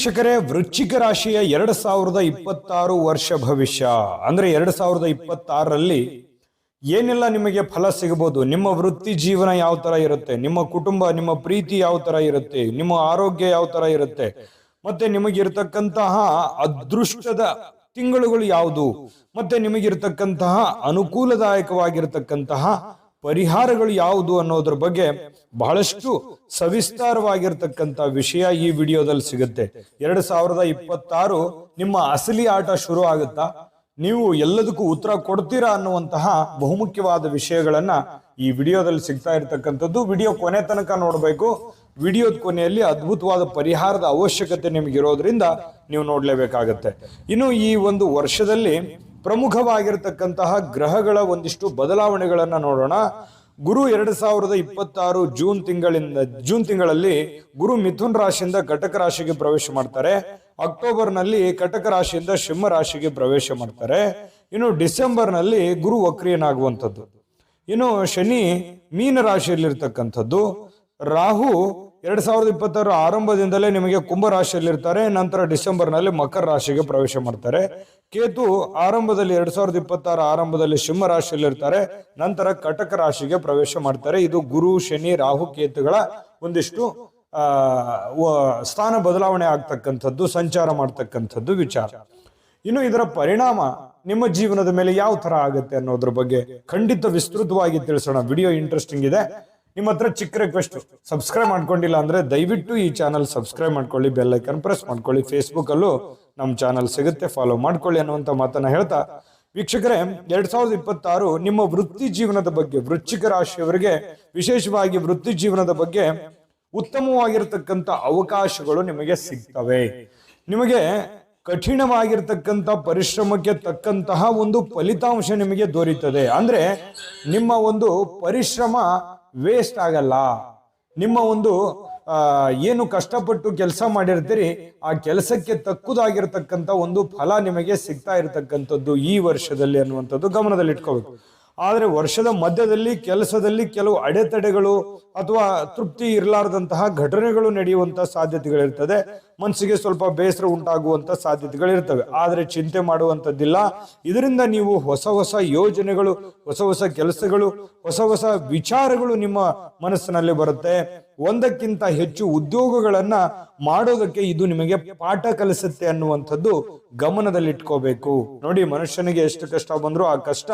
ವೀಕ್ಷಕರೇ, ವೃಶ್ಚಿಕ ರಾಶಿಯ ಎರಡು ಸಾವಿರದ ಇಪ್ಪತ್ತಾರು ವರ್ಷ ಭವಿಷ್ಯ. ಅಂದ್ರೆ ಎರಡು ಸಾವಿರದ ಇಪ್ಪತ್ತಾರರಲ್ಲಿ ಏನೆಲ್ಲ ನಿಮಗೆ ಫಲ ಸಿಗಬಹುದು? ನಿಮ್ಮ ವೃತ್ತಿ ಜೀವನ ಯಾವ ತರ ಇರುತ್ತೆ? ನಿಮ್ಮ ಕುಟುಂಬ, ನಿಮ್ಮ ಪ್ರೀತಿ ಯಾವ ತರ ಇರುತ್ತೆ? ನಿಮ್ಮ ಆರೋಗ್ಯ ಯಾವ ತರ ಇರುತ್ತೆ? ಮತ್ತೆ ನಿಮಗಿರ್ತಕ್ಕಂತಹ ಅದೃಷ್ಟದ ತಿಂಗಳುಗಳು ಯಾವುದು? ಮತ್ತೆ ನಿಮಗಿರ್ತಕ್ಕಂತಹ ಅನುಕೂಲದಾಯಕವಾಗಿರ್ತಕ್ಕಂತಹ ಪರಿಹಾರಗಳು ಯಾವುದು ಅನ್ನೋದ್ರ ಬಗ್ಗೆ ಬಹಳಷ್ಟು ಸವಿಸ್ತಾರವಾಗಿರ್ತಕ್ಕಂಥ ವಿಷಯ ಈ ವಿಡಿಯೋದಲ್ಲಿ ಸಿಗುತ್ತೆ. ಎರಡು ಸಾವಿರದ ಇಪ್ಪತ್ತಾರು ನಿಮ್ಮ ಅಸಲಿ ಆಟ ಶುರು ಆಗುತ್ತಾ? ನೀವು ಎಲ್ಲದಕ್ಕೂ ಉತ್ತರ ಕೊಡ್ತೀರಾ ಅನ್ನುವಂತಹ ಬಹುಮುಖ್ಯವಾದ ವಿಷಯಗಳನ್ನ ಈ ವಿಡಿಯೋದಲ್ಲಿ ಸಿಗ್ತಾ ಇರತಕ್ಕಂಥದ್ದು. ವಿಡಿಯೋ ಕೊನೆ ತನಕ ನೋಡಬೇಕು. ವಿಡಿಯೋದ ಕೊನೆಯಲ್ಲಿ ಅದ್ಭುತವಾದ ಪರಿಹಾರದ ಅವಶ್ಯಕತೆ ನಿಮಗಿರೋದ್ರಿಂದ ನೀವು ನೋಡ್ಲೇಬೇಕಾಗತ್ತೆ. ಇನ್ನು ಈ ಒಂದು ವರ್ಷದಲ್ಲಿ ಪ್ರಮುಖವಾಗಿರ್ತಕ್ಕಂತಹ ಗ್ರಹಗಳ ಒಂದಿಷ್ಟು ಬದಲಾವಣೆಗಳನ್ನು ನೋಡೋಣ. ಗುರು ಎರಡು ಸಾವಿರದ ಇಪ್ಪತ್ತಾರು ಜೂನ್ ತಿಂಗಳಿಂದ, ಜೂನ್ ತಿಂಗಳಲ್ಲಿ ಗುರು ಮಿಥುನ್ ರಾಶಿಯಿಂದ ಕಟಕ ರಾಶಿಗೆ ಪ್ರವೇಶ ಮಾಡ್ತಾರೆ. ಅಕ್ಟೋಬರ್ನಲ್ಲಿ ಕಟಕ ರಾಶಿಯಿಂದ ಸಿಂಹ ರಾಶಿಗೆ ಪ್ರವೇಶ ಮಾಡ್ತಾರೆ. ಇನ್ನು ಡಿಸೆಂಬರ್ನಲ್ಲಿ ಗುರು ವಕ್ರಿಯನಾಗುವಂಥದ್ದು. ಇನ್ನು ಶನಿ ಮೀನ ರಾಶಿಯಲ್ಲಿರ್ತಕ್ಕಂಥದ್ದು. ರಾಹು ಎರಡ್ ಸಾವಿರದ ಇಪ್ಪತ್ತಾರು ಆರಂಭದಿಂದಲೇ ನಿಮಗೆ ಕುಂಭ ರಾಶಿಯಲ್ಲಿರ್ತಾರೆ, ನಂತರ ಡಿಸೆಂಬರ್ನಲ್ಲಿ ಮಕರ ರಾಶಿಗೆ ಪ್ರವೇಶ ಮಾಡ್ತಾರೆ. ಕೇತು ಆರಂಭದಲ್ಲಿ ಎರಡ್ ಸಾವಿರದ ಇಪ್ಪತ್ತಾರು ಆರಂಭದಲ್ಲಿ ಸಿಂಹ ರಾಶಿಯಲ್ಲಿರ್ತಾರೆ, ನಂತರ ಕಟಕ ರಾಶಿಗೆ ಪ್ರವೇಶ ಮಾಡ್ತಾರೆ. ಇದು ಗುರು, ಶನಿ, ರಾಹು, ಕೇತುಗಳ ಒಂದಿಷ್ಟು ಸ್ಥಾನ ಬದಲಾವಣೆ ಆಗ್ತಕ್ಕಂಥದ್ದು, ಸಂಚಾರ ಮಾಡ್ತಕ್ಕಂಥದ್ದು ವಿಚಾರ. ಇನ್ನು ಇದರ ಪರಿಣಾಮ ನಿಮ್ಮ ಜೀವನದ ಮೇಲೆ ಯಾವ ತರ ಆಗುತ್ತೆ ಅನ್ನೋದ್ರ ಬಗ್ಗೆ ಖಂಡಿತ ವಿಸ್ತೃತವಾಗಿ ತಿಳಿಸೋಣ. ವಿಡಿಯೋ ಇಂಟ್ರೆಸ್ಟಿಂಗ್ ಇದೆ. ನಿಮ್ಮ ಹತ್ರ ಚಿಕ್ಕ ರಿಕ್ವೆಸ್ಟ್ ಸಬ್ಸ್ಕ್ರೈಬ್ ಮಾಡ್ಕೊಂಡಿಲ್ಲ ಅಂದ್ರೆ ದಯವಿಟ್ಟು ಈ ಚಾನಲ್ ಸಬ್ಸ್ಕ್ರೈಬ್ ಮಾಡ್ಕೊಳ್ಳಿ ಬೆಲ್ ಐಕನ್ ಪ್ರೆಸ್ ಮಾಡ್ಕೊಳ್ಳಿ. ಫೇಸ್ಬುಕ್ ಅಲ್ಲೂ ನಮ್ಮ ಚಾನಲ್ ಸಿಗುತ್ತೆ. ಫಾಲೋ ಮಾಡ್ಕೊಳ್ಳಿ ಅನ್ನುವಂತ ಮಾತನ್ನ ಹೇಳ್ತಾ ವೀಕ್ಷಕರೇ, ಎರಡ್ ಸಾವಿರದ ಇಪ್ಪತ್ತಾರು ನಿಮ್ಮ ವೃತ್ತಿ ಜೀವನದ ಬಗ್ಗೆ, ವೃಶ್ಚಿಕ ರಾಶಿಯವರಿಗೆ, ವಿಶೇಷವಾಗಿ ವೃತ್ತಿ ಜೀವನದ ಬಗ್ಗೆ ಉತ್ತಮವಾಗಿರ್ತಕ್ಕಂಥ ಅವಕಾಶಗಳು ನಿಮಗೆ ಸಿಗ್ತವೆ. ನಿಮಗೆ ಕಠಿಣವಾಗಿರ್ತಕ್ಕಂಥ ಪರಿಶ್ರಮಕ್ಕೆ ತಕ್ಕಂತಹ ಒಂದು ಫಲಿತಾಂಶ ನಿಮಗೆ ದೊರೀತದೆ. ಅಂದ್ರೆ ನಿಮ್ಮ ಒಂದು ಪರಿಶ್ರಮ ವೇಸ್ಟ್ ಆಗಲ್ಲ. ನಿಮ್ಮ ಒಂದು ಏನು ಕಷ್ಟಪಟ್ಟು ಕೆಲಸ ಮಾಡಿರ್ತೀರಿ, ಆ ಕೆಲಸಕ್ಕೆ ತಕ್ಕುದಾಗಿರ್ತಕ್ಕಂಥ ಒಂದು ಫಲ ನಿಮಗೆ ಸಿಗ್ತಾ ಇರತಕ್ಕಂಥದ್ದು ಈ ವರ್ಷದಲ್ಲಿ ಅನ್ನುವಂಥದ್ದು ಗಮನದಲ್ಲಿ ಇಟ್ಕೋಬೇಕು ಆದ್ರೆ ವರ್ಷದ ಮಧ್ಯದಲ್ಲಿ, ಕೆಲಸದಲ್ಲಿ ಕೆಲವು ಅಡೆತಡೆಗಳು ಅಥವಾ ತೃಪ್ತಿ ಇರಲಾರದಂತಹ ಘಟನೆಗಳು ನಡೆಯುವಂತ ಸಾಧ್ಯತೆಗಳಿರ್ತದೆ. ಮನಸ್ಸಿಗೆ ಸ್ವಲ್ಪ ಬೇಸರ ಉಂಟಾಗುವಂತ ಸಾಧ್ಯತೆಗಳಿರ್ತವೆ. ಆದರೆ ಚಿಂತೆ ಮಾಡುವಂಥದ್ದಿಲ್ಲ. ಇದರಿಂದ ನೀವು ಹೊಸ ಹೊಸ ಯೋಜನೆಗಳು, ಹೊಸ ಹೊಸ ಕೆಲಸಗಳು, ಹೊಸ ಹೊಸ ವಿಚಾರಗಳು ನಿಮ್ಮ ಮನಸ್ಸಿನಲ್ಲಿ ಬರುತ್ತೆ. ಒಂದಕ್ಕಿಂತ ಹೆಚ್ಚು ಉದ್ಯೋಗಗಳನ್ನ ಮಾಡೋದಕ್ಕೆ ಇದು ನಿಮಗೆ ಪಾಠ ಕಲಿಸುತ್ತೆ ಅನ್ನುವಂಥದ್ದು ಗಮನದಲ್ಲಿಟ್ಕೋಬೇಕು. ನೋಡಿ, ಮನುಷ್ಯನಿಗೆ ಎಷ್ಟು ಕಷ್ಟ ಬಂದರೂ ಆ ಕಷ್ಟ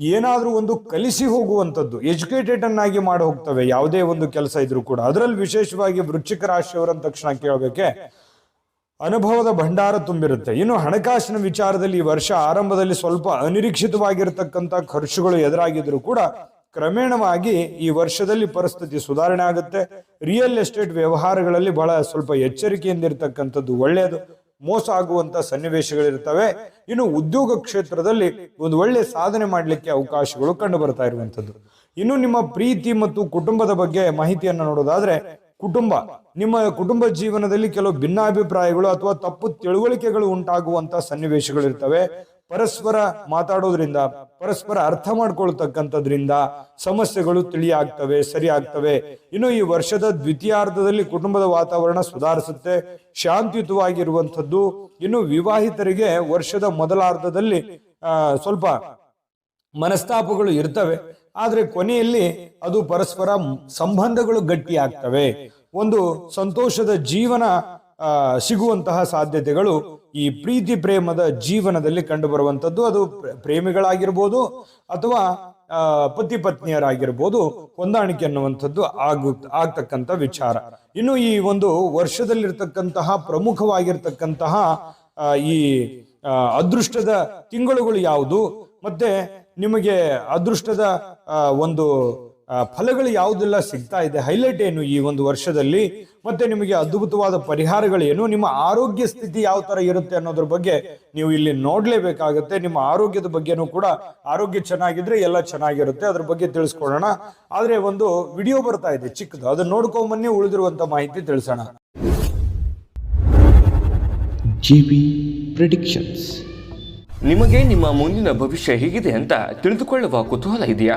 ಏನಾದ್ರೂ ಒಂದು ಕಲಿಸಿ ಹೋಗುವಂಥದ್ದು ಎಜುಕೇಟೆಡ್ ಅನ್ನಾಗಿ ಮಾಡಿ ಹೋಗ್ತವೆ, ಯಾವುದೇ ಒಂದು ಕೆಲಸ ಇದ್ರೂ ಕೂಡ. ಅದರಲ್ಲಿ ವಿಶೇಷವಾಗಿ ವೃಶ್ಚಿಕ ರಾಶಿಯವರಂದ ತಕ್ಷಣ ಕೇಳಬೇಕೆ, ಅನುಭವದ ಭಂಡಾರ ತುಂಬಿರುತ್ತೆ. ಇನ್ನು ಹಣಕಾಸಿನ ವಿಚಾರದಲ್ಲಿ ಈ ವರ್ಷ ಆರಂಭದಲ್ಲಿ ಸ್ವಲ್ಪ ಅನಿರೀಕ್ಷಿತವಾಗಿರತಕ್ಕಂಥ ಖರ್ಚುಗಳು ಎದುರಾಗಿದ್ರು ಕೂಡ ಕ್ರಮೇಣವಾಗಿ ಈ ವರ್ಷದಲ್ಲಿ ಪರಿಸ್ಥಿತಿ ಸುಧಾರಣೆ ಆಗುತ್ತೆ. ರಿಯಲ್ ಎಸ್ಟೇಟ್ ವ್ಯವಹಾರಗಳಲ್ಲಿ ಬಹಳ ಸ್ವಲ್ಪ ಎಚ್ಚರಿಕೆಯಿಂದ ಇರತಕ್ಕಂಥದ್ದು ಒಳ್ಳೆಯದು. ಮೋಸ ಆಗುವಂತ ಸನ್ನಿವೇಶಗಳಿರ್ತವೆ ಇನ್ನು ಉದ್ಯೋಗ ಕ್ಷೇತ್ರದಲ್ಲಿ ಒಂದು ಒಳ್ಳೆ ಸಾಧನೆ ಮಾಡಲಿಕ್ಕೆ ಅವಕಾಶಗಳು ಕಂಡು ಬರ್ತಾ ಇರುವಂತದ್ದು. ಇನ್ನು ನಿಮ್ಮ ಪ್ರೀತಿ ಮತ್ತು ಕುಟುಂಬದ ಬಗ್ಗೆ ಮಾಹಿತಿಯನ್ನು ನೋಡೋದಾದ್ರೆ, ಕುಟುಂಬ, ನಿಮ್ಮ ಕುಟುಂಬ ಜೀವನದಲ್ಲಿ ಕೆಲವು ಭಿನ್ನಾಭಿಪ್ರಾಯಗಳು ಅಥವಾ ತಪ್ಪು ತಿಳುವಳಿಕೆಗಳು ಉಂಟಾಗುವಂತ ಸನ್ನಿವೇಶಗಳಿರ್ತವೆ. ಪರಸ್ಪರ ಮಾತಾಡೋದ್ರಿಂದ, ಪರಸ್ಪರ ಅರ್ಥ ಮಾಡ್ಕೊಳ್ತಕ್ಕಂಥದ್ರಿಂದ ಸಮಸ್ಯೆಗಳು ತಿಳಿಯಾಗ್ತವೆ ಸರಿ ಆಗ್ತವೆ ಇನ್ನು ಈ ವರ್ಷದ ದ್ವಿತೀಯಾರ್ಧದಲ್ಲಿ ಕುಟುಂಬದ ವಾತಾವರಣ ಸುಧಾರಿಸುತ್ತೆ, ಶಾಂತಿಯುತವಾಗಿರುವಂಥದ್ದು. ಇನ್ನು ವಿವಾಹಿತರಿಗೆ ವರ್ಷದ ಮೊದಲಾರ್ಧದಲ್ಲಿ ಸ್ವಲ್ಪ ಮನಸ್ತಾಪಗಳು ಇರ್ತವೆ. ಆದರೆ ಕೊನೆಯಲ್ಲಿ ಅದು ಪರಸ್ಪರ ಸಂಬಂಧಗಳು ಗಟ್ಟಿ ಆಗ್ತವೆ ಒಂದು ಸಂತೋಷದ ಜೀವನ ಸಿಗುವಂತಹ ಸಾಧ್ಯತೆಗಳು ಈ ಪ್ರೀತಿ ಪ್ರೇಮದ ಜೀವನದಲ್ಲಿ ಕಂಡುಬರುವಂಥದ್ದು. ಅದು ಪ್ರ- ಪ್ರೇಮಿಗಳಾಗಿರ್ಬೋದು ಅಥವಾ ಪತಿ ಪತ್ನಿಯರಾಗಿರ್ಬೋದು ಹೊಂದಾಣಿಕೆ ಅನ್ನುವಂಥದ್ದು ಆಗು, ಆಗ್ತಕ್ಕಂಥ ವಿಚಾರ. ಇನ್ನು ಈ ಒಂದು ವರ್ಷದಲ್ಲಿರ್ತಕ್ಕಂತಹ, ಪ್ರಮುಖವಾಗಿರ್ತಕ್ಕಂತಹ ಈ ಅದೃಷ್ಟದ ತಿಂಗಳುಗಳು ಯಾವುದು? ಮತ್ತೆ ನಿಮಗೆ ಅದೃಷ್ಟದ ಒಂದು ಫಲಗಳು ಯಾವುದೆಲ್ಲ ಸಿಗ್ತಾ ಇದೆ? ಹೈಲೈಟ್ ಏನು ಈ ಒಂದು ವರ್ಷದಲ್ಲಿ? ಮತ್ತೆ ನಿಮಗೆ ಅದ್ಭುತವಾದ ಪರಿಹಾರಗಳೇನು ನಿಮ್ಮ ಆರೋಗ್ಯ ಸ್ಥಿತಿ ಯಾವ ತರ ಇರುತ್ತೆ ಅನ್ನೋದ್ರ ಬಗ್ಗೆ ನೀವು ಇಲ್ಲಿ ನೋಡ್ಲೇಬೇಕಾಗುತ್ತೆ. ನಿಮ್ಮ ಆರೋಗ್ಯದ ಬಗ್ಗೆನೂ ಕೂಡ ಆರೋಗ್ಯ ಚೆನ್ನಾಗಿದ್ರೆ ಎಲ್ಲ ಚೆನ್ನಾಗಿರುತ್ತೆ. ಅದ್ರ ಬಗ್ಗೆ ತಿಳಿಸ್ಕೊಳ್ಳೋಣ. ಆದ್ರೆ ಒಂದು ವಿಡಿಯೋ ಬರ್ತಾ ಇದೆ ಚಿಕ್ಕದು. ಅದನ್ನ ನೋಡ್ಕೊಂಬನ್ನಿ ಉಳಿದಿರುವಂತ ಮಾಹಿತಿ ತಿಳಿಸೋಣ. ಜಿಬಿ ಪ್ರಿಡಿಕ್ಷನ್ಸ್ ನಿಮಗೆ ನಿಮ್ಮ ಮುಂದಿನ ಭವಿಷ್ಯ ಹೇಗಿದೆ ಅಂತ ತಿಳಿದುಕೊಳ್ಳುವ ಕುತೂಹಲ ಇದೆಯಾ?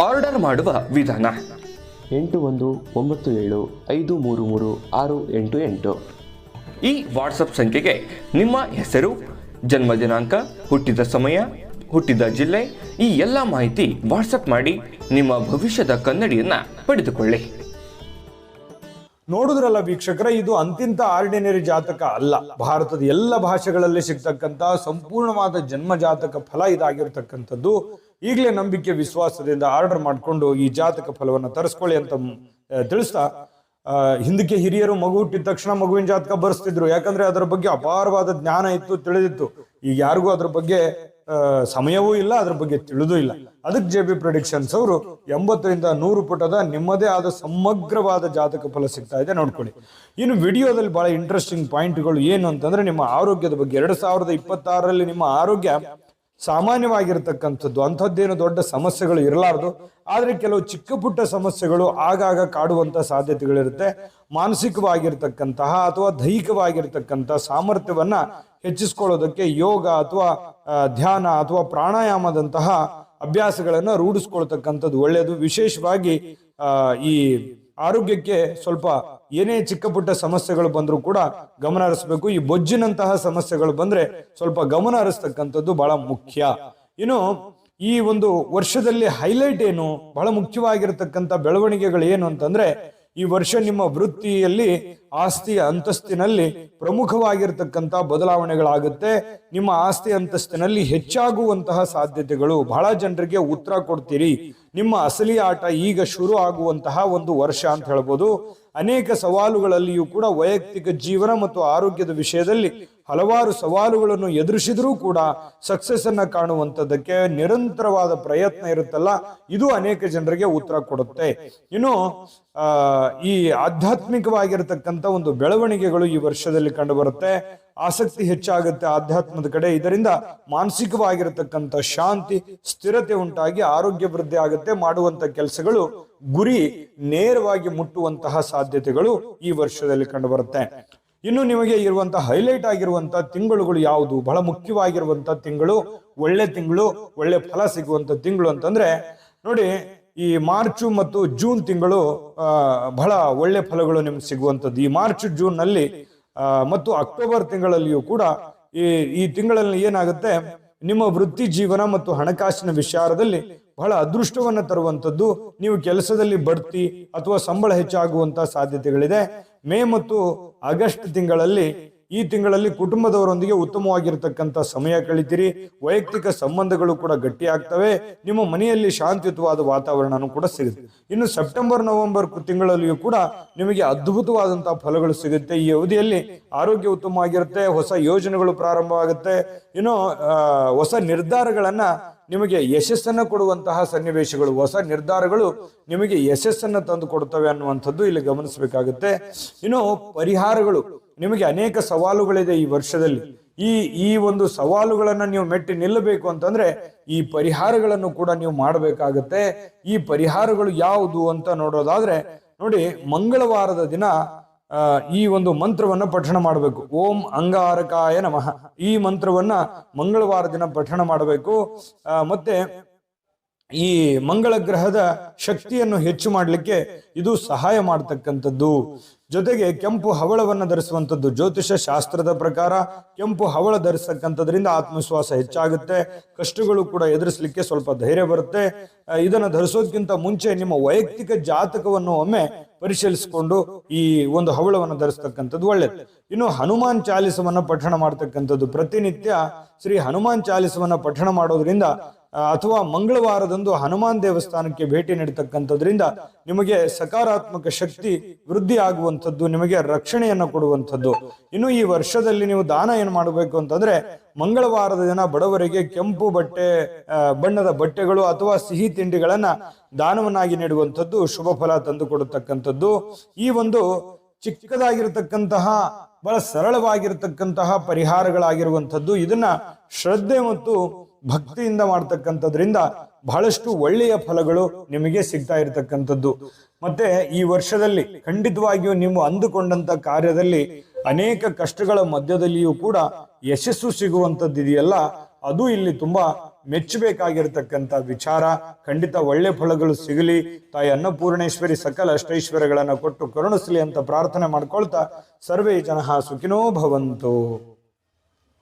ಆರ್ಡರ್ ಮಾಡುವ ವಿಧಾನ. ಎಂಟು ಒಂದು ಒಂಬತ್ತು ಏಳು ಐದು ಮೂರು ಮೂರು ಆರು ಎಂಟು ಎಂಟು. ಈ ವಾಟ್ಸಪ್ ಸಂಖ್ಯೆಗೆ ನಿಮ್ಮ ಹೆಸರು ಜನ್ಮ ದಿನಾಂಕ ಹುಟ್ಟಿದ ಸಮಯ ಹುಟ್ಟಿದ ಜಿಲ್ಲೆ ಈ ಎಲ್ಲ ಮಾಹಿತಿ ವಾಟ್ಸಪ್ ಮಾಡಿ ನಿಮ್ಮ ಭವಿಷ್ಯದ ಕನ್ನಡಿಯನ್ನು ಪಡೆದುಕೊಳ್ಳಿ. ನೋಡುದ್ರಲ್ಲ ವೀಕ್ಷಕರ ಇದು ಅಂತಿಂತ ಆರ್ಡಿನರಿ ಜಾತಕ ಅಲ್ಲ. ಭಾರತದ ಎಲ್ಲ ಭಾಷೆಗಳಲ್ಲಿ ಸಿಗ್ತಕ್ಕಂಥ ಸಂಪೂರ್ಣವಾದ ಜನ್ಮ ಜಾತಕ ಫಲ ಇದಾಗಿರ್ತಕ್ಕಂಥದ್ದು ಈಗಲೇ ನಂಬಿಕೆ, ವಿಶ್ವಾಸದಿಂದ ಆರ್ಡರ್ ಮಾಡಿಕೊಂಡು ಈ ಜಾತಕ ಫಲವನ್ನು ತರಿಸ್ಕೊಳ್ಳಿ ಅಂತ ತಿಳಿಸ್ತಾ ಹಿಂದಕ್ಕೆ ಹಿರಿಯರು ಮಗು ಹುಟ್ಟಿದ ತಕ್ಷಣ ಮಗುವಿನ ಜಾತಕ ಬರೆಸ್ತಿದ್ರು. ಯಾಕಂದ್ರೆ ಅದರ ಬಗ್ಗೆ ಅಪಾರವಾದ ಜ್ಞಾನ ಇತ್ತು, ತಿಳಿದಿತ್ತು. ಈಗ ಯಾರಿಗೂ ಅದ್ರ ಬಗ್ಗೆ ಸಮಯವೂ ಇಲ್ಲ, ಅದ್ರ ಬಗ್ಗೆ ತಿಳಿದೂ ಇಲ್ಲ. ಅದಕ್ಕೆ ಜೆ ಬಿ ಪ್ರೊಡಿಕ್ಷನ್ಸ್ ಅವರು ಎಂಬತ್ತರಿಂದ ನೂರು ಪುಟದ ನಿಮ್ಮದೇ ಆದ ಸಮಗ್ರವಾದ ಜಾತಕ ಫಲ ಸಿಗ್ತಾ ಇದೆ, ನೋಡ್ಕೊಳ್ಳಿ. ಇನ್ನು ವಿಡಿಯೋದಲ್ಲಿ ಬಹಳ ಇಂಟ್ರೆಸ್ಟಿಂಗ್ ಪಾಯಿಂಟ್ಗಳು ಏನು ಅಂತಂದ್ರೆ ನಿಮ್ಮ ಆರೋಗ್ಯದ ಬಗ್ಗೆ. ಎರಡು ಸಾವಿರದ ಇಪ್ಪತ್ತಾರರಲ್ಲಿ ನಿಮ್ಮ ಆರೋಗ್ಯ ಸಾಮಾನ್ಯವಾಗಿರ್ತಕ್ಕಂಥದ್ದು, ಅಂಥದ್ದೇನು ದೊಡ್ಡ ಸಮಸ್ಯೆಗಳು ಇರಲಾರದು, ಆದರೆ ಕೆಲವು ಚಿಕ್ಕ ಪುಟ್ಟ ಸಮಸ್ಯೆಗಳು ಆಗಾಗ ಕಾಡುವಂಥ ಸಾಧ್ಯತೆಗಳಿರುತ್ತೆ. ಮಾನಸಿಕವಾಗಿರ್ತಕ್ಕಂತಹ ಅಥವಾ ದೈಹಿಕವಾಗಿರ್ತಕ್ಕಂಥ ಸಾಮರ್ಥ್ಯವನ್ನು ಹೆಚ್ಚಿಸ್ಕೊಳ್ಳೋದಕ್ಕೆ ಯೋಗ ಅಥವಾ ಧ್ಯಾನ ಅಥವಾ ಪ್ರಾಣಾಯಾಮದಂತಹ ಅಭ್ಯಾಸಗಳನ್ನು ರೂಢಿಸ್ಕೊಳ್ತಕ್ಕಂಥದ್ದು ಒಳ್ಳೆಯದು. ವಿಶೇಷವಾಗಿ ಈ ಆರೋಗ್ಯಕ್ಕೆ ಸ್ವಲ್ಪ ಏನೇ ಚಿಕ್ಕ ಪುಟ್ಟ ಸಮಸ್ಯೆಗಳು ಬಂದರೂ ಕೂಡ ಗಮನ ಹರಿಸಬೇಕು. ಈ ಬೊಜ್ಜಿನಂತಹ ಸಮಸ್ಯೆಗಳು ಬಂದ್ರೆ ಸ್ವಲ್ಪ ಗಮನ ಹರಿಸ್ತಕ್ಕಂಥದ್ದು ಬಹಳ ಮುಖ್ಯ. ಇನ್ನು ಈ ಒಂದು ವರ್ಷದಲ್ಲಿ ಹೈಲೈಟ್ ಏನು, ಬಹಳ ಮುಖ್ಯವಾಗಿರತಕ್ಕಂಥ ಬೆಳವಣಿಗೆಗಳು ಏನು ಅಂತಂದ್ರೆ, ಈ ವರ್ಷ ನಿಮ್ಮ ವೃತ್ತಿಯಲ್ಲಿ, ಆಸ್ತಿಯ ಅಂತಸ್ತಿನಲ್ಲಿ ಪ್ರಮುಖವಾಗಿರ್ತಕ್ಕಂಥ ಬದಲಾವಣೆಗಳಾಗುತ್ತೆ. ನಿಮ್ಮ ಆಸ್ತಿ ಅಂತಸ್ತಿನಲ್ಲಿ ಹೆಚ್ಚಾಗುವಂತಹ ಸಾಧ್ಯತೆಗಳು. ಬಹಳ ಜನರಿಗೆ ಉತ್ತರ ಕೊಡ್ತೀರಿ. ನಿಮ್ಮ ಅಸಲಿ ಆಟ ಈಗ ಶುರು ಆಗುವಂತಹ ಒಂದು ವರ್ಷ ಅಂತ ಹೇಳ್ಬೋದು. ಅನೇಕ ಸವಾಲುಗಳಲ್ಲಿಯೂ ಕೂಡ ವೈಯಕ್ತಿಕ ಜೀವನ ಮತ್ತು ಆರೋಗ್ಯದ ವಿಷಯದಲ್ಲಿ ಹಲವಾರು ಸವಾಲುಗಳನ್ನು ಎದುರಿಸಿದ್ರೂ ಕೂಡ ಸಕ್ಸಸ್ ಅನ್ನ ಕಾಣುವಂತದಕ್ಕೆ ನಿರಂತರವಾದ ಪ್ರಯತ್ನ ಇರುತ್ತಲ್ಲ, ಇದು ಅನೇಕ ಜನರಿಗೆ ಉತ್ತರ ಕೊಡುತ್ತೆ. ಇನ್ನು ಈ ಆಧ್ಯಾತ್ಮಿಕವಾಗಿರತಕ್ಕಂಥ ಒಂದು ಬೆಳವಣಿಗೆಗಳು ಈ ವರ್ಷದಲ್ಲಿ ಕಂಡು ಬರುತ್ತೆ ಆಸಕ್ತಿ ಹೆಚ್ಚಾಗುತ್ತೆ ಆಧ್ಯಾತ್ಮದ ಕಡೆ. ಇದರಿಂದ ಮಾನಸಿಕವಾಗಿರತಕ್ಕಂಥ ಶಾಂತಿ, ಸ್ಥಿರತೆ ಉಂಟಾಗಿ ಆರೋಗ್ಯ ವೃದ್ಧಿ ಆಗುತ್ತೆ. ಮಾಡುವಂತ ಕೆಲಸಗಳು ಗುರಿ ನೇರವಾಗಿ ಮುಟ್ಟುವಂತಹ ಸಾಧ್ಯತೆಗಳು ಈ ವರ್ಷದಲ್ಲಿ ಕಂಡು ಬರುತ್ತೆ ಇನ್ನು ನಿಮಗೆ ಇರುವಂತಹ ಹೈಲೈಟ್ ಆಗಿರುವಂತಹ ತಿಂಗಳುಗಳು ಯಾವುದು? ಬಹಳ ಮುಖ್ಯವಾಗಿರುವಂತ ತಿಂಗಳು, ಒಳ್ಳೆ ತಿಂಗಳು, ಒಳ್ಳೆ ಫಲ ಸಿಗುವಂತ ತಿಂಗಳು ಅಂತಂದ್ರೆ, ನೋಡಿ ಈ ಮಾರ್ಚ್ ಮತ್ತು ಜೂನ್ ತಿಂಗಳು ಬಹಳ ಒಳ್ಳೆ ಫಲಗಳು ನಿಮ್ಗೆ ಸಿಗುವಂಥದ್ದು. ಈ ಮಾರ್ಚ್ ಜೂನ್ನಲ್ಲಿ ಮತ್ತು ಅಕ್ಟೋಬರ್ ತಿಂಗಳಲ್ಲಿಯೂ ಕೂಡ ಈ ಈ ತಿಂಗಳಲ್ಲಿ ಏನಾಗುತ್ತೆ? ನಿಮ್ಮ ವೃತ್ತಿ ಜೀವನ ಮತ್ತು ಹಣಕಾಸಿನ ವಿಚಾರದಲ್ಲಿ ಬಹಳ ಅದೃಷ್ಟವನ್ನ ತರುವಂತದ್ದು ನೀವು ಕೆಲಸದಲ್ಲಿ ಬಡ್ತಿ ಅಥವಾ ಸಂಬಳ ಹೆಚ್ಚಾಗುವಂತ ಸಾಧ್ಯತೆಗಳಿದೆ. ಮೇ ಮತ್ತು ಆಗಸ್ಟ್ ತಿಂಗಳಲ್ಲಿ ಈ ತಿಂಗಳಲ್ಲಿ ಕುಟುಂಬದವರೊಂದಿಗೆ ಉತ್ತಮವಾಗಿರ್ತಕ್ಕಂಥ ಸಮಯ ಕಳಿತೀರಿ. ವೈಯಕ್ತಿಕ ಸಂಬಂಧಗಳು ಕೂಡ ಗಟ್ಟಿಯಾಗ್ತವೆ ನಿಮ್ಮ ಮನೆಯಲ್ಲಿ ಶಾಂತಿಯುತವಾದ ವಾತಾವರಣನೂ ಕೂಡ ಸಿಗುತ್ತೆ. ಇನ್ನು ಸೆಪ್ಟೆಂಬರ್, ನವೆಂಬರ್ ತಿಂಗಳಲ್ಲಿಯೂ ಕೂಡ ನಿಮಗೆ ಅದ್ಭುತವಾದಂತಹ ಫಲಗಳು ಸಿಗುತ್ತೆ. ಈ ಅವಧಿಯಲ್ಲಿ ಆರೋಗ್ಯ ಉತ್ತಮವಾಗಿರುತ್ತೆ, ಹೊಸ ಯೋಜನೆಗಳು ಪ್ರಾರಂಭವಾಗುತ್ತೆ. ಇನ್ನು ಹೊಸ ನಿರ್ಧಾರಗಳನ್ನ ನಿಮಗೆ ಯಶಸ್ಸನ್ನು ಕೊಡುವಂತಹ ಸನ್ನಿವೇಶಗಳು, ಹೊಸ ನಿರ್ಧಾರಗಳು ನಿಮಗೆ ಯಶಸ್ಸನ್ನು ತಂದು ಕೊಡುತ್ತವೆ ಅನ್ನುವಂಥದ್ದು ಇಲ್ಲಿ ಗಮನಿಸಬೇಕಾಗುತ್ತೆ. ಇನ್ನು ಪರಿಹಾರಗಳು, ನಿಮಗೆ ಅನೇಕ ಸವಾಲುಗಳಿದೆ ಈ ವರ್ಷದಲ್ಲಿ. ಈ ಈ ಒಂದು ಸವಾಲುಗಳನ್ನು ನೀವು ಮೆಟ್ಟಿ ನಿಲ್ಲಬೇಕು ಅಂತಂದ್ರೆ ಈ ಪರಿಹಾರಗಳನ್ನು ಕೂಡ ನೀವು ಮಾಡಬೇಕಾಗತ್ತೆ. ಈ ಪರಿಹಾರಗಳು ಯಾವುದು ಅಂತ ನೋಡೋದಾದ್ರೆ, ನೋಡಿ ಮಂಗಳವಾರದ ದಿನ ಈ ಒಂದು ಮಂತ್ರವನ್ನ ಪಠಣ ಮಾಡಬೇಕು. ಓಂ ಅಂಗಾರಕಾಯ ನಮಃ. ಈ ಮಂತ್ರವನ್ನ ಮಂಗಳವಾರ ದಿನ ಪಠಣ ಮಾಡಬೇಕು. ಮತ್ತೆ ಈ ಮಂಗಳ ಗ್ರಹದ ಶಕ್ತಿಯನ್ನು ಹೆಚ್ಚು ಮಾಡಲಿಕ್ಕೆ ಇದು ಸಹಾಯ ಮಾಡತಕ್ಕಂಥದ್ದು. ಜೊತೆಗೆ ಕೆಂಪು ಹವಳವನ್ನು ಧರಿಸುವಂಥದ್ದು ಜ್ಯೋತಿಷ ಶಾಸ್ತ್ರದ ಪ್ರಕಾರ ಕೆಂಪು ಹವಳ ಧರಿಸತಕ್ಕಂಥದ್ರಿಂದ ಆತ್ಮವಿಶ್ವಾಸ ಹೆಚ್ಚಾಗುತ್ತೆ. ಕಷ್ಟಗಳು ಕೂಡ ಎದುರಿಸಲಿಕ್ಕೆ ಸ್ವಲ್ಪ ಧೈರ್ಯ ಬರುತ್ತೆ. ಇದನ್ನು ಧರಿಸೋದಕ್ಕಿಂತ ಮುಂಚೆ ನಿಮ್ಮ ವೈಯಕ್ತಿಕ ಜಾತಕವನ್ನು ಒಮ್ಮೆ ಪರಿಶೀಲಿಸಿಕೊಂಡು ಈ ಒಂದು ಹವಳವನ್ನು ಧರಿಸ್ತಕ್ಕಂಥದ್ದು ಒಳ್ಳೆಯದು ಇನ್ನು ಹನುಮಾನ್ ಚಾಲಿಸವನ್ನ ಪಠಣ ಮಾಡ್ತಕ್ಕಂಥದ್ದು ಪ್ರತಿನಿತ್ಯ ಶ್ರೀ ಹನುಮಾನ್ ಚಾಲಿಸವನ್ನ ಪಠಣ ಮಾಡೋದ್ರಿಂದ, ಅಥವಾ ಮಂಗಳವಾರದಂದು ಹನುಮಾನ್ ದೇವಸ್ಥಾನಕ್ಕೆ ಭೇಟಿ ನೀಡತಕ್ಕಂಥದ್ರಿಂದ ನಿಮಗೆ ಸಕಾರಾತ್ಮಕ ಶಕ್ತಿ ವೃದ್ಧಿ ಆಗುವಂಥದ್ದು, ನಿಮಗೆ ರಕ್ಷಣೆಯನ್ನು ಕೊಡುವಂಥದ್ದು. ಇನ್ನು ಈ ವರ್ಷದಲ್ಲಿ ನೀವು ದಾನ ಏನು ಮಾಡಬೇಕು ಅಂತಂದ್ರೆ ಮಂಗಳವಾರದ ದಿನ ಬಡವರಿಗೆ ಕೆಂಪು ಬಟ್ಟೆ ಬಣ್ಣದ ಬಟ್ಟೆಗಳು ಅಥವಾ ಸಿಹಿ ತಿಂಡಿಗಳನ್ನ ದಾನವನ್ನಾಗಿ ನೀಡುವಂಥದ್ದು ಶುಭ ಫಲ ತಂದು ಕೊಡತಕ್ಕಂಥದ್ದು ಈ ಒಂದು ಚಿಕ್ಕದಾಗಿರತಕ್ಕಂತಹ, ಬಹಳ ಸರಳವಾಗಿರತಕ್ಕಂತಹ ಪರಿಹಾರಗಳಾಗಿರುವಂಥದ್ದು. ಇದನ್ನ ಶ್ರದ್ಧೆ ಮತ್ತು ಭಕ್ತಿಯಿಂದ ಮಾಡ್ತಕ್ಕಂಥದ್ರಿಂದ ಬಹಳಷ್ಟು ಒಳ್ಳೆಯ ಫಲಗಳು ನಿಮಗೆ ಸಿಗ್ತಾ ಇರತಕ್ಕಂಥದ್ದು. ಮತ್ತೆ ಈ ವರ್ಷದಲ್ಲಿ ಖಂಡಿತವಾಗಿಯೂ ನೀವು ಅಂದುಕೊಂಡಂತ ಕಾರ್ಯದಲ್ಲಿ ಅನೇಕ ಕಷ್ಟಗಳ ಮಧ್ಯದಲ್ಲಿಯೂ ಕೂಡ ಯಶಸ್ಸು ಸಿಗುವಂಥದ್ದು ಇದೆಯಲ್ಲ, ಅದು ಇಲ್ಲಿ ತುಂಬಾ ಮೆಚ್ಚಬೇಕಾಗಿರ್ತಕ್ಕಂಥ ವಿಚಾರ. ಖಂಡಿತ ಒಳ್ಳೆ ಫಲಗಳು ಸಿಗಲಿ. ತಾಯಿ ಅನ್ನಪೂರ್ಣೇಶ್ವರಿ ಸಕಲ ಅಷ್ಟೈಶ್ವರ್ಯಗಳನ್ನ ಕೊಟ್ಟು ಕರುಣಿಸಲಿ ಅಂತ ಪ್ರಾರ್ಥನೆ ಮಾಡ್ಕೊಳ್ತಾ ಸರ್ವೇ ಜನ ಸುಖಿನೋ ಭವಂತು.